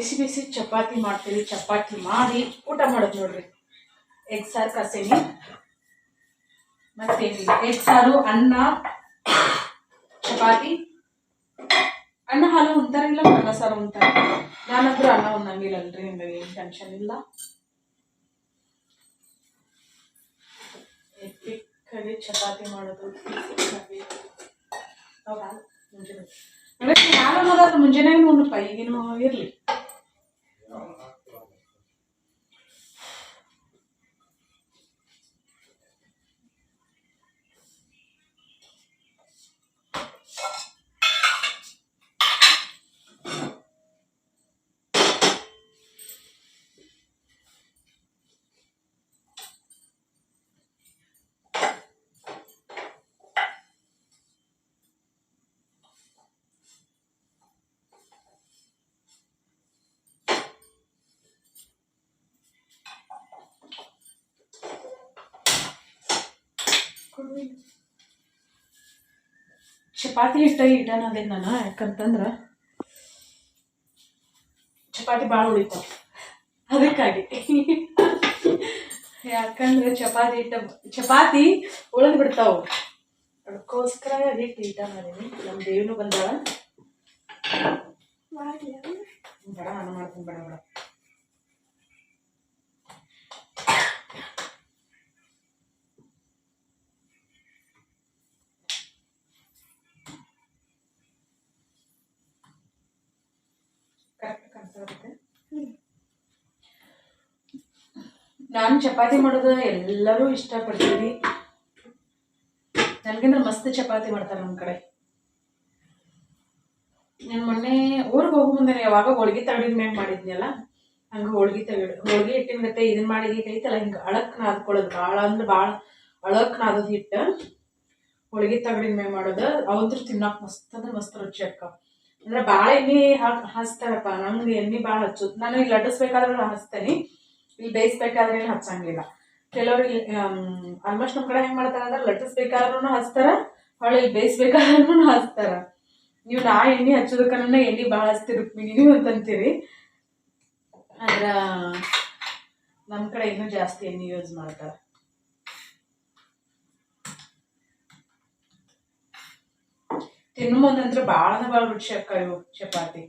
ಬಿಸಿ ಬಿಸಿ ಚಪಾತಿ ಮಾಡ್ತೀವಿ, ಚಪಾತಿ ಮಾಡಿ ಊಟ ಮಾಡೋದು ನೋಡ್ರಿ. ಎಗ್ ಸಾರು ಕಸೇನಿ ಮತ್ತೇನಿಲ್ಲ. ಎಗ್ ಸಾರು, ಅನ್ನ, ಚಪಾತಿ. ಅನ್ನ, ಹಾಲು ಉಂತಾರಿಲ್ಲ ಅನ್ನ, ಸಾರು ಉಂತಾರೆ ನಾನಂದ್ರೂ ಅನ್ನ ಉಣ್ಣಂಗಿಲ್ಲಲ್ರಿ ನಿಮಗೆ ಏನು ಟೆನ್ಷನ್ ಇಲ್ಲ. ಎಪ್ಪಿಕ್ಕಾಗಿ ಚಪಾತಿ ಮಾಡೋದು ಮುಂಜಾನೆ ಹಾಲು ಅನ್ನೋದಾದ್ರೆ ಮುಂಜಾನೆ ಉಣ್ಣಪ್ಪ ಈಗಿನ ಇರಲಿ. ಚಪಾತಿ ಇಷ್ಟ ಇಡೋಣ ಅದೇ ನಾನು? ಯಾಕಂತಂದ್ರೆ ಚಪಾತಿ ಭಾಳ ಉಳಿತಾವ. ಅದಕ್ಕಾಗಿ. ಯಾಕಂದ್ರೆ ಚಪಾತಿ ಹಿಟ್ಟ ಚಪಾತಿ ಉಳಿದು ಬಿಡ್ತಾವ. ಅದಕ್ಕೋಸ್ಕರ ಅದಕ್ಕೆ ಹಿಟ್ಟ ಮಾಡೀನಿ ನಮ್ಮ ದೇವನು ಬಂದಾಳ. ಬೇಡ ನಾನು ಮಾಡ್ತೀನಿ ಬೇಡ ಬೇಡ ಕರೆಕ್ಟ್ ಕಾಣಿಸ್ತಾ ನಾನು ಚಪಾತಿ ಮಾಡೋದು ಎಲ್ಲರೂ ಇಷ್ಟಪಡ್ತೀನಿ. ನನಗಿಂದ್ರೆ ಮಸ್ತ್ ಚಪಾತಿ ಮಾಡ್ತಾರೆ ನಮ್ಮ ಕಡೆ. ನಾನು ಮೊನ್ನೆ ಊರಿಗೆ ಹೋಗೋ ಮುಂದೆ ಯಾವಾಗ ಹೋಳ್ಗೆ ತಗಡಿದ ಮೇಲೆ ಮಾಡಿದ್ನಲ್ಲ, ಹಂಗೆ ಹೋಳ್ಗೆ ತಗಡಿ, ಹೋಳ್ಗೆ ಹಿಟ್ಟಿನ ಗತ್ತೆ ಇದನ್ನ ಮಾಡಿದ ಐತಲ್ಲ ಹಿಂಗೆ ಅಳಕ್ ನಾದ್ಕೊಳ್ಳೋದು ಭಾಳ ಅಂದ್ರೆ ಭಾಳ ಅಳಕ್ ನಾದೋದು ಹಿಟ್ಟು. ಹೋಳಿಗೆ ತಗಡಿನ ಮೇಲೆ ಮಾಡೋದು ಅವಂದ್ರೆ ತಿನ್ನಕ್ಕೆ ಮಸ್ತ್ ಅಂದ್ರೆ ಮಸ್ತ್ ರುಚಿ ಅಕ್ಕ. ಅಂದ್ರೆ ಭಾಳ ಎಣ್ಣೆ ಹಾಕಿ ಹಚ್ತಾರಪ್ಪ ನಂಗೆ ಎಣ್ಣೆ ಭಾಳ ಹಚ್ಚೋದು. ನಾನು ಇಲ್ಲಿ ಲಟ್ಟಿಸ್ಬೇಕಾದ್ರೆ ಹಚ್ತೇನೆ ಇಲ್ಲಿ ಬೇಯಿಸ್ಬೇಕಾದ್ರೆ ಹಚ್ಚಂಗಿಲ್ಲ. ಕೆಲವರು ಆಲ್ಮೋಸ್ಟ್ ನಮ್ಮ ಕಡೆ ಹೆಂಗೆ ಮಾಡ್ತಾರೆ ಅಂದ್ರೆ ಲಟ್ಟಿಸ್ಬೇಕಾದ್ರೂ ಹಚ್ತಾರ ಹೊಳೆ ಇಲ್ಲಿ ಬೇಯಿಸ್ಬೇಕಾದ್ರೂ ಹಚ್ತಾರ. ನೀವು ನಾ ಎಣ್ಣೆ ಹಚ್ಚೋದಕ್ಕನ್ನ ಎಣ್ಣೆ ಭಾಳ ಹಚ್ತಿ ರುಕ್ಮಿಣಿ, ನೀವು ಅಂತಂತೀರಿ ಆದ್ರ ನಮ್ಮ ಕಡೆ ಇನ್ನೂ ಜಾಸ್ತಿ ಎಣ್ಣೆ ಯೂಸ್ ಮಾಡ್ತಾರೆ. ತಿನ್ನು ಬಹಳ ಭಾಳ ಭಾಳ ರುಚಿ ಅಕ್ಕ ಇವು ಚಪಾತಿ.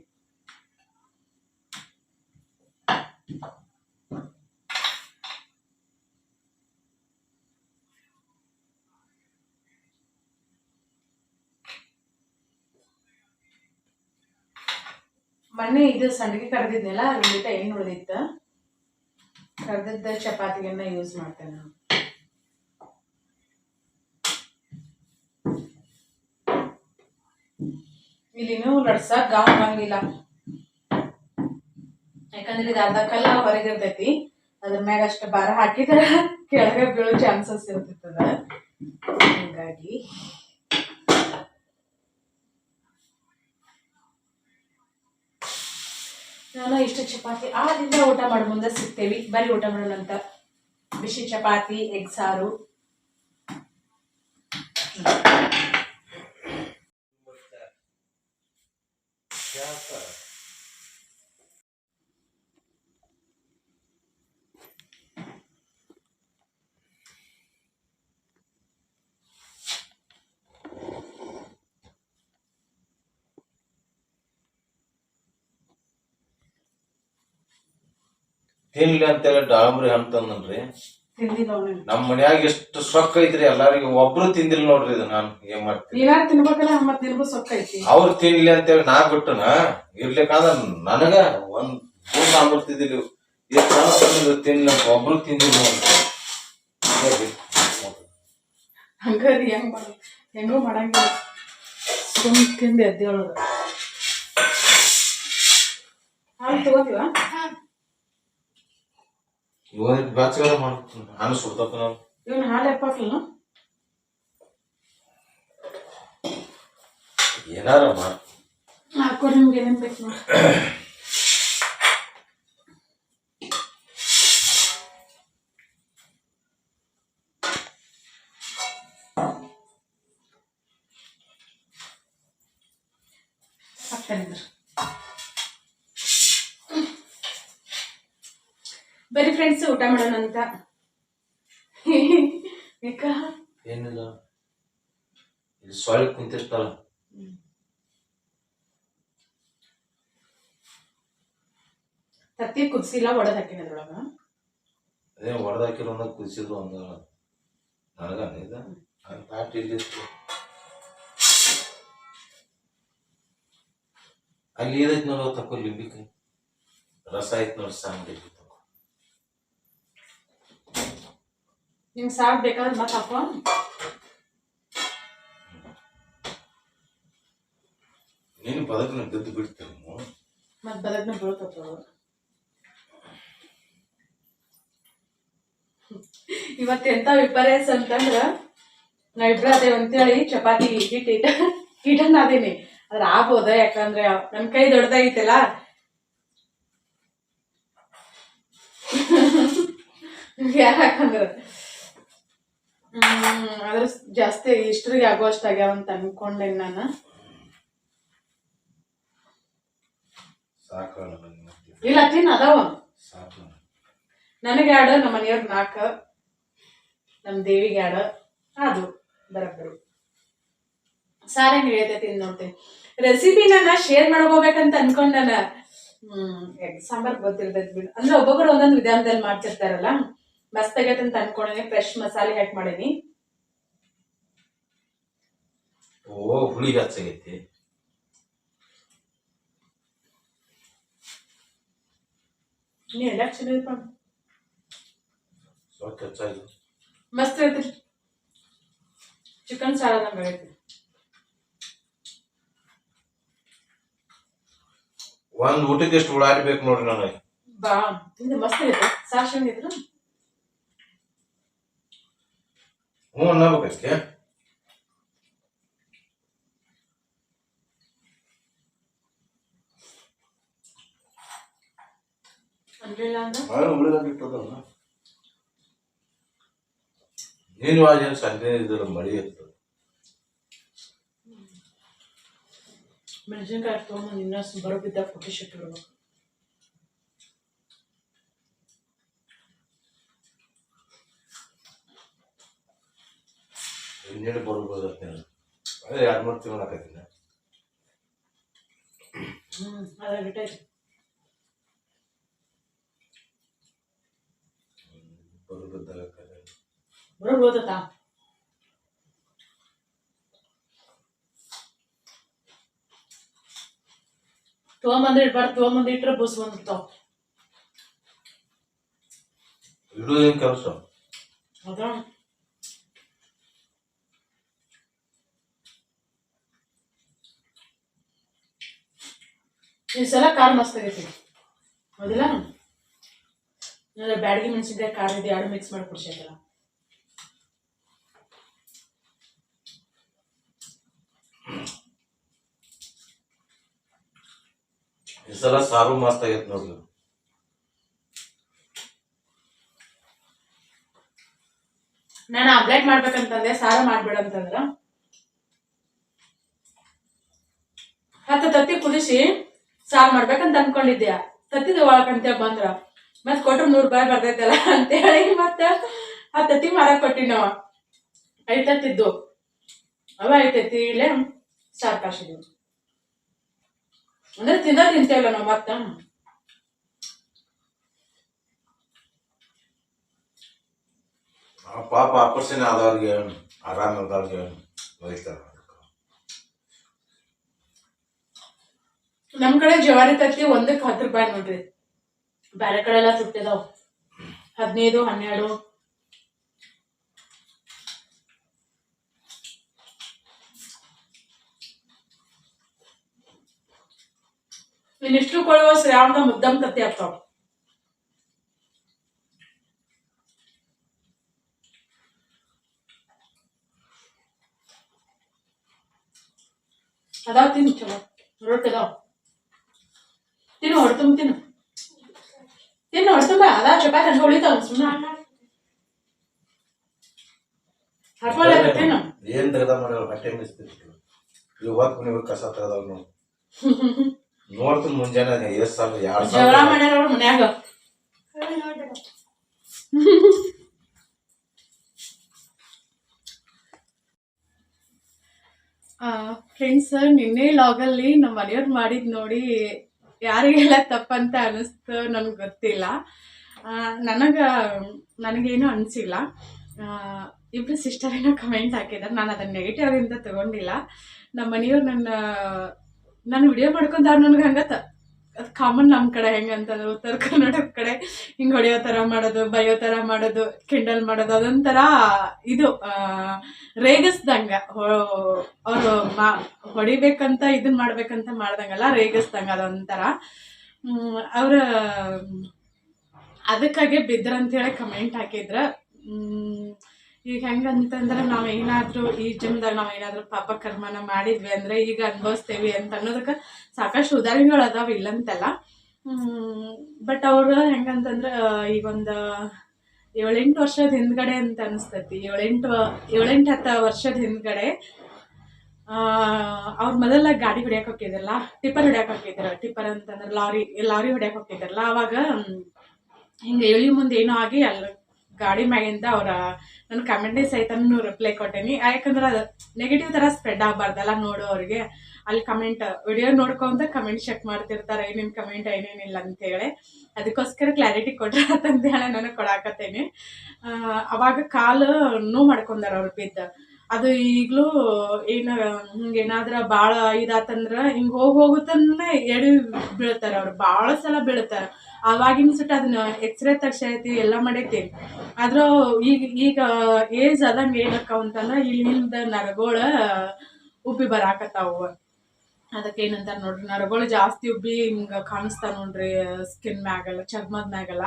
ಮೊನ್ನೆ ಇದು ಸಂಡಿಗೆ ಕರೆದಿದ್ನಲ್ಲ, ಅದ್ರ ಜೊತೆ ಏನು ಉಳಿದಿತ್ತು. ಕರೆದಿದ್ದ ಚಪಾತಿಗಳನ್ನ ಯೂಸ್ ಮಾಡ್ತೇನೆ ನಾನು. ಇಲ್ಲಿನೂ ಲಡ್ಸಕ್ ಗಾವ್ ಆಗಂಗಿಲ್ಲ ಯಾಕಂದ್ರೆ ಇದು ಅರ್ಧ ಕಲ್ಲ ಹೊರಗಿರ್ತೈತಿ ಅದ್ರ ಮ್ಯಾಗ ಅಷ್ಟು ಭಾರ ಹಾಕಿದ್ರೆ ಕೆಳಗೆ ಬೀಳೋ ಚಾನ್ಸಸ್ ಇರ್ತಿರ್ತದ ಹಂಗಾಗಿ ನಾನು ಇಷ್ಟು ಚಪಾತಿ ಆ ದಿನ ಊಟ ಮಾಡಿ, ಮುಂದೆ ಸಿಗ್ತೇವೆ. ಬರೀ ಊಟ ಮಾಡೋಣ ಅಂತ ಬಿಸಿ ಚಪಾತಿ, ಎಗ್ ಸಾರು. ತಿನ್ಲಿ ಅಂತೇಳಿ ಹೇಳಿ ಹಣ್ಣು ತಂದನ್ರಿ ತಿಂದಿಲ್ಲ ನಮ್ಮ ನಮ್ ಮನ್ಯಾಗ ಎಷ್ಟು ಸೊಕ್ಕ ಐತ್ರಿ ಎಲ್ಲಾರಿಗೂ ಒಬ್ರು ತಿಂದಿಲ್ಲ ನೋಡ್ರಿ ಇದು ನಾನು ಏನ್ ಮಾಡ್ತೀನಿ. ನೀನಾರು ತಿನ್ಬೇಕಲ್ಲ ಮತ್ತೆ ನಿನಗೂ ಸೊಕ್ಕ ಐತಿ. ಅವ್ರು ತಿನ್ಲಿ ಅಂತೇಳಿ ನಾ ಬಿಟ್ಟನ ಇರ್ಲಿಕ್ಕಂದ್ರ ನನಗ ಒಂದ್ ಊಟ ಸಾಂಬರ್ತಿದ್ದಿಲ್ಲ ಎಷ್ಟು ತಿನ್ಲ ಒಬ್ರು ತಿಂದಿಲ್ಲ ನೋಡ್ರಿ. ಹೇಗೆ? ಹಂಗಾರಿ ಹೆಂಗ್ ಮಾಡ ಹೆಂಗೂ ಮಾಡಂಗಿಲ್ಲ. ಸುಮ್ ತಿಂದು ಎದ್ದೇಳೋದು ಹಾಲು ತಗೋತೀವ? ಇವಾಗ ಬೆಚ್ಚಗಾರ ಮಾಡ್ತೀನಿ ನಾನು ಸುಡ್ತಪ್ಪ ನಾನು ಇವನ್ ಹಾಲು ಎಪ್ಪಾಕಲ್ಲ ಏನಾರ ಮಾಡ್ ಹಾಕೋ ನಿಮ್ಗೆ ಏನೇನ್ ಬೇಕು ಬರೀ ಫ್ರೆಂಡ್ಸ್ ಊಟ ಮಾಡೋಣ ಅಂತ. ಏನಿಲ್ಲ. ಇಲ್ಲಿ ಸಾಯಿಲ್ ಕುಂತಿರ್ತಾಳ ತತ್ತಿ ಕುದಿಸಿಲ್ಲ ಒಡದ್ ಹಾಕಿನ ಅದ್ರೊಳಗ. ಅದೇ ಹೊಡೆದಾಕಿರೋ ಒಂದ ಕುದಿಸಿದ್ರು ಒಂದ ನನಗ ಅನ್ನಿದ ತಾಟ್ ಇಲ್ಲಿತ್ತು ಅಲ್ಲಿ ಏನೈತ್ ನೋಡೋ ತಕ್ಕ ಲಿಂಬಿಕಾಯಿ ರಸ ಐತ್ ನೋಡಿ ಸಾಂಗ್ರಿ ನಿಮ್ಗೆ ಸಾಕು ಬೇಕಾದ್ರೆ ಮತ್ತೆ ಹಾಕೋ ನೀನು ಬದಕನ ಬಿದ್ದು ಬಿಡ್ತೀನಿ ಮತ್ತೆ ಬದಕನ ಬೀಳ್ತಪ್ಪ ಇವತ್ತು ಎಂತ ವಿಪರ್ಯಾಸ ಅಂತಂದ್ರ ನಾ ಇಬ್ರ ಅದೇ ಅಂತೇಳಿ ಚಪಾತಿ ಹಿಟ್ ಹಿಟ್ ಅದೇನಿ. ಅದ್ರ ಆಗ್ಬೋದ? ಯಾಕಂದ್ರೆ ನನ್ ಕೈ ದೊಡ್ಡದಾಗಿತ್ತಲ್ಲ. ಯಾಕಂದ್ರ ಅದ್ರ ಜಾಸ್ತಿ ಇಷ್ಟ್ರಿಗೆ ಆಗೋಷ್ಟು ಆಗ್ಯಾವ ಅಂತ ಅನ್ಕೊಂಡೆ ನಾನು. ಇಲ್ಲ ತಿನ್ ಅದಾವ. ನನಗೆ ಆಡ ನಮ್ಮ ಮನೆಯವ್ರ ನಾಲ್ಕ ನಮ್ಮ ದೇವಿಗೆ ಆಡ ಅದು ಬರಬ್ಬರು. ಸಾರ ಹೇಳ್ತೈತಿ ನೋಡ್ತೀನಿ ರೆಸಿಪಿನ ನಾ ಶೇರ್ ಮಾಡ್ಕೋಬೇಕಂತ ಅನ್ಕೊಂಡನ ಹ್ಮ್ ಎಗ್ ಸಾಂಬಾರ್ ಗೊತ್ತಿರ್ತೈತಿ ಬಿಡು. ಅಂದ್ರೆ ಒಬ್ಬೊಬ್ರು ಒಂದೊಂದು ವಿಧಾನದಲ್ಲಿ ಮಾಡ್ತಿರ್ತಾರಲ್ಲ. ಮಸ್ತ್ ಆಗೈತೆ ಅಂತ ಅನ್ಕೊಂಡೇನಿ ಫ್ರೆಶ್ ಮಸಾಲೆ ಹಾಕಿ ಮಾಡೀನಿ. ಓ ಹುಳಿ ಹೆಚ್ಚಾಗೈತಿ ನೀ ಎಲ್ಲ ಚೆನ್ನಾಗಿಪ್ಪ ಸ್ವಲ್ಪ ಹೆಚ್ಚಾಗಿ. ಮಸ್ತ್ ಐತಿ ಚಿಕನ್ ಸಾರ ಒಂದ್ ಊಟಕ್ಕೆ ಎಷ್ಟು ಉಳಾಡ್ಬೇಕು ಬೇಕು ನೋಡ್ರಿ ನನಗೆ. ಬಾ ಇದು ಮಸ್ತ್ ಐತಿ ಸಾಶ್ ಇದ್ರ ಹ್ಞೂ ಇಟ್ಟದಲ್ಲ ನೀನು ಏನು ಸಂಜೆ ಇದ್ರ ಮಳಿ ಇತ್ತು ಮೆಣಸಿನ್ಕಾಯಿ ತೊಗೊಂಡು ಇನ್ನೂ ಬರೋ ಬಿದ್ದಾಗ ಫೋಟೋ ಶೂಟ್ ಇನ್ನೇನು ಬರ್ಬೋದು ಅಂತ ಅದೇ ಎರಡು ಮೂರು ತಿಂಗಳು ಹಾಕತ್ತೀನಿ ಹ್ಮ್ ಅದ ಬಿಟ್ಟೈತಿ ಬರ್ಬೋದಾಗ ಬರೋ ಓದತ್ತಾ ತೊಗೊಂಬಂದ್ರೆ ಇಡ್ಬಾರ್ದು ತೊಗೊಂಬಂದು ಇಟ್ರೆ ಬಸ್ ಇಡೋದೇನು ಕೆಲಸ? ಈ ಸಲ ಕಾರ್ ಮಸ್ತ್ ಆಗೈತಿ. ಹೌದಿಲ್ಲ? ಇಲ್ಲ ಬ್ಯಾಡಗಿ ಮೆಣಸಿನ್ಕಾಯಿ ಖಾರ ಇದೆ ಎರಡು ಮಿಕ್ಸ್ ಮಾಡಿ ಕುಡ್ಸೈತಲ್ಲ ಈ ಸಲ ಸಾರು ಮಸ್ತ್ ಆಗೈತೆ ನೋಡ್ರಿ. ನಾನು ಅಪ್ಲೇಟ್ ಮಾಡ್ಬೇಕಂತಂದೆ ಸಾರ ಮಾಡ್ಬೇಡ ಅಂತಂದ್ರ. ಹತ್ತು ತತ್ತಿ ಕುದಿಸಿ ಸಾರು ಮಾಡ್ಬೇಕಂತ ಅನ್ಕೊಂಡಿದ್ದೆ. ತತ್ತಿದ ಒಳಕಂತ ಬಂದ್ರ. ಮತ್ ಕೊಟ್ರು ನೂರ್ ರೂಪಾಯಿ ಬರ್ತೈತಲ್ಲ ಅಂತೇಳಿ ಮತ್ತ ಆ ತತ್ತಿ ಮಾರಕ್ ಕೊಟ್ಟಿ ನಾವ ಐತತ್ತಿದ್ದು. ತತ್ತಿದ್ದು ಅವ ಐತತ್ತಿ, ಇಲ್ಲೇ ಸಾರ್ ಕಾಶಿದ್ವಿ ಅಂದ್ರೆ ತಿಂದ ತಿಂತೇವಲ್ಲ ನಾವ್ ಮತ್ತ? ಪಾಪ ಆಪರೇಷನ್ ಆದವ್ರಿಗೆ, ಆರಾಮ ಆದವ್ರಿಗೆ ಒಯ್ತಾರ. ನಮ್ ಕಡೆ ಜವಾರಿ ತತ್ತಿ ಒಂದಕ್ಕೆ ಹತ್ತು ರೂಪಾಯಿ ನೋಡ್ರಿ. ಬೇರೆ ಕಡೆ ಎಲ್ಲ ತುಟ್ಟಿದಾವ್. ಹದಿನೈದು, ಹನ್ನೆರಡು. ಇನ್ನಿಷ್ಟು ಕೊಡುವ ಶ್ರಾವಣದ ಮುದ್ದಂ ತತ್ತಿ ಆಗ್ತಾವ. ಅದಾವ ತಿನ್ ಚಲೋ. ರೊಟ್ಟಿ ತಿನ್ನು ಹೊಡ್ತುಂಬ ತಿನ್ನು. ತಿನ್ನು ಹೊಡ್ತುಂಬ ಅದ ಚಪಾತಿ ಅಂತ ಉಳಿತಾವ ಸುಮ್ಮನೆ ಹಾಕೊಳ್ಳ ತಿನ್ನು. ಏನ್ ತೆಗ್ದ ಮಾಡ್ಯಾರ ಹೊಟ್ಟೆ ಮಿಸ್ತಿತ್ತು ಇವಾಗ ನೀವು ಕಸ ತೆಗ್ದಾವ್ ನೋಡಿ. ನೋಡ್ತೀನಿ ಮುಂಜಾನೆ ಎಷ್ಟ್ ಸಲ ಎರಡ್ ಜಗಳ ಸಾವಿರ ಮಾಡ್ಯಾರ ಅವ್ರ ಮನ್ಯಾಗ. ಫ್ರೆಂಡ್ಸ್ ನಿನ್ನೆ ಲಾಗಲ್ಲಿ ನಮ್ಮ ಮನೆಯವ್ರು ಮಾಡಿದ್ ನೋಡಿ ಯಾರಿಗೆಲ್ಲ ತಪ್ಪಂತ ಅನ್ನಿಸ್ತು ನನಗೆ ಗೊತ್ತಿಲ್ಲ. ನನಗೆ, ನನಗೇನು ಅನಿಸಿಲ್ಲ. ಇಬ್ಬರು ಸಿಸ್ಟರ್ ಏನೋ ಕಮೆಂಟ್ ಹಾಕಿದ್ದಾರೆ ನಾನು ಅದನ್ನ ನೆಗೆಟಿವ್ ಅಂತ ತಗೊಂಡಿಲ್ಲ. ನಮ್ಮ ಮನೆಯವ್ರು ನನ್ನ ನಾನು ವಿಡಿಯೋ ಮಾಡ್ಕೊಂಡವ್ರು ನನಗೆ ಹಂಗೆ ತ ಅದು ಕಾಮನ್ ನಮ್ಮ ಕಡೆ ಹೆಂಗೆ ಅಂತಂದ್ರೆ ಉತ್ತರ ಕರ್ನಾಟಕ ಕಡೆ ಹಿಂಗೆ ಹೊಡೆಯೋ ಥರ ಮಾಡೋದು, ಬೈಯೋ ಥರ ಮಾಡೋದು ಕಿಂಡಲ್ ಮಾಡೋದು, ಅದೊಂಥರ ಇದು ರೇಗಿಸ್ದಂಗೆ. ಅವರು ಮಾ, ಹೊಡಿಬೇಕಂತ ಇದನ್ನ ಮಾಡ್ಬೇಕಂತ ಮಾಡ್ದಂಗಲ್ಲ, ರೇಗಿಸ್ದಂಗೆ ಅದೊಂಥರ. ಅವರ, ಅದಕ್ಕಾಗೆ ಬಿದ್ರ ಹೇಳಿ ಕಮೆಂಟ್ ಹಾಕಿದ್ರ ಈಗ ಹೆಂಗಂತಂದ್ರೆ ನಾವು ಏನಾದರೂ ಈ ಜನ್ಮದಾಗ ನಾವು ಏನಾದರೂ ಪಾಪ ಕರ್ಮನ ಮಾಡಿದ್ವಿ ಅಂದ್ರೆ ಈಗ ಅನ್ಭವಿಸ್ತೇವಿ ಅಂತ ಅನ್ನೋದಕ್ಕೆ ಸಾಕಷ್ಟು ಉದಾಹರಣೆಗಳು ಅದಾವ ಇಲ್ಲಂತಲ್ಲ. ಬಟ್ ಅವರು ಹೆಂಗಂತಂದ್ರೆ ಈಗ ಒಂದು ಏಳೆಂಟು ವರ್ಷದ ಹಿಂದ್ಗಡೆ ಅಂತ ಅನಿಸ್ತೈತಿ. ಏಳೆಂಟು ಏಳೆಂಟು ಹತ್ತು ವರ್ಷದ ಹಿಂದ್ಗಡೆ ಅವ್ರ ಮೊದಲ ಗಾಡಿ ಹೊಡ್ಯಾಕ್ ಹೋಗಿದ್ರಲ್ಲ ಟಿಪ್ಪರ್ ಹೊಡ್ಯಾಕ್ ಹೋಗಿದ್ರು ಟಿಪ್ಪರ್ ಅಂತಂದ್ರೆ ಲಾರಿ ಲಾರಿ ಹೊಡ್ಯಾಕ್ ಹೋಗಿದ್ರಲ್ಲ ಅವಾಗ ಹಿಂಗೆ ಎಳಿ ಮುಂದೆ ಏನೋ ಆಗಿ ಅಲ್ಲಿ ಗಾಡಿ ಮ್ಯಾಗಿಂದ ಅವ್ರ ನನ್ನ ಕಮೆಂಟೇ ಸಹಿತನೂ ರಿಪ್ಲೈ ಕೊಟ್ಟೇನಿ. ಯಾಕಂದ್ರೆ ಅದು ನೆಗೆಟಿವ್ ಥರ ಸ್ಪ್ರೆಡ್ ಆಗಬಾರ್ದಲ್ಲ ಅವ್ರಿಗೆ. ಅಲ್ಲಿ ಕಮೆಂಟ್ ವಿಡಿಯೋ ನೋಡ್ಕೊಂತ ಕಮೆಂಟ್ ಚೆಕ್ ಮಾಡ್ತಿರ್ತಾರೆ, ಏನೇನು ಕಮೆಂಟ್ ಏನೇನಿಲ್ಲ ಅಂತೇಳಿ. ಅದಕ್ಕೋಸ್ಕರ ಕ್ಲಾರಿಟಿ ಕೊಟ್ರೆ ಅಂತ ನಾನು ಕೊಡಾಕತ್ತೇನೆ. ಅವಾಗ ಕಾಲು ನೋವು ಮಾಡ್ಕೊಂಡಾರ ಅವ್ರು ಬಿದ್ದ. ಅದು ಈಗಲೂ ಏನು, ಹಿಂಗೆ ಏನಾದ್ರ ಭಾಳ ಇದಾತಂದ್ರೆ ಹಿಂಗೆ ಹೋಗಿ ಹೋಗುತ್ತನ್ನ ಎಡಿ ಬೀಳ್ತಾರೆ, ಅವ್ರು ಭಾಳ ಸಲ ಬೀಳ್ತಾರೆ. ಅವಾಗಿನ ಸುಟ್ಟು ಅದನ್ನ ಎಕ್ಸ್ರೇ ತೆಗ್ಸೈತಿ, ಎಲ್ಲ ಮಾಡೈತಿ. ಆದ್ರ ಈಗ ಈಗ ಏಜ್ ಆದಂಗೆ ಏನಕ್ಕಾವ ಅಂತಂದ್ರೆ ಇಲ್ಲಿಂದ ನರಗೋಳ ಉಬ್ಬಿ ಬರಾಕತ್ತಾವು. ಅದಕ್ಕೆ ಏನಂತಾರ ನೋಡ್ರಿ, ನರಗಳು ಜಾಸ್ತಿ ಉಬ್ಬಿ ಹಿಂಗೆ ಕಾಣಿಸ್ತಾ ನೋಡ್ರಿ ಸ್ಕಿನ್ ಮ್ಯಾಗಲ್ಲ, ಚರ್ಮದ ಮ್ಯಾಗಲ್ಲ.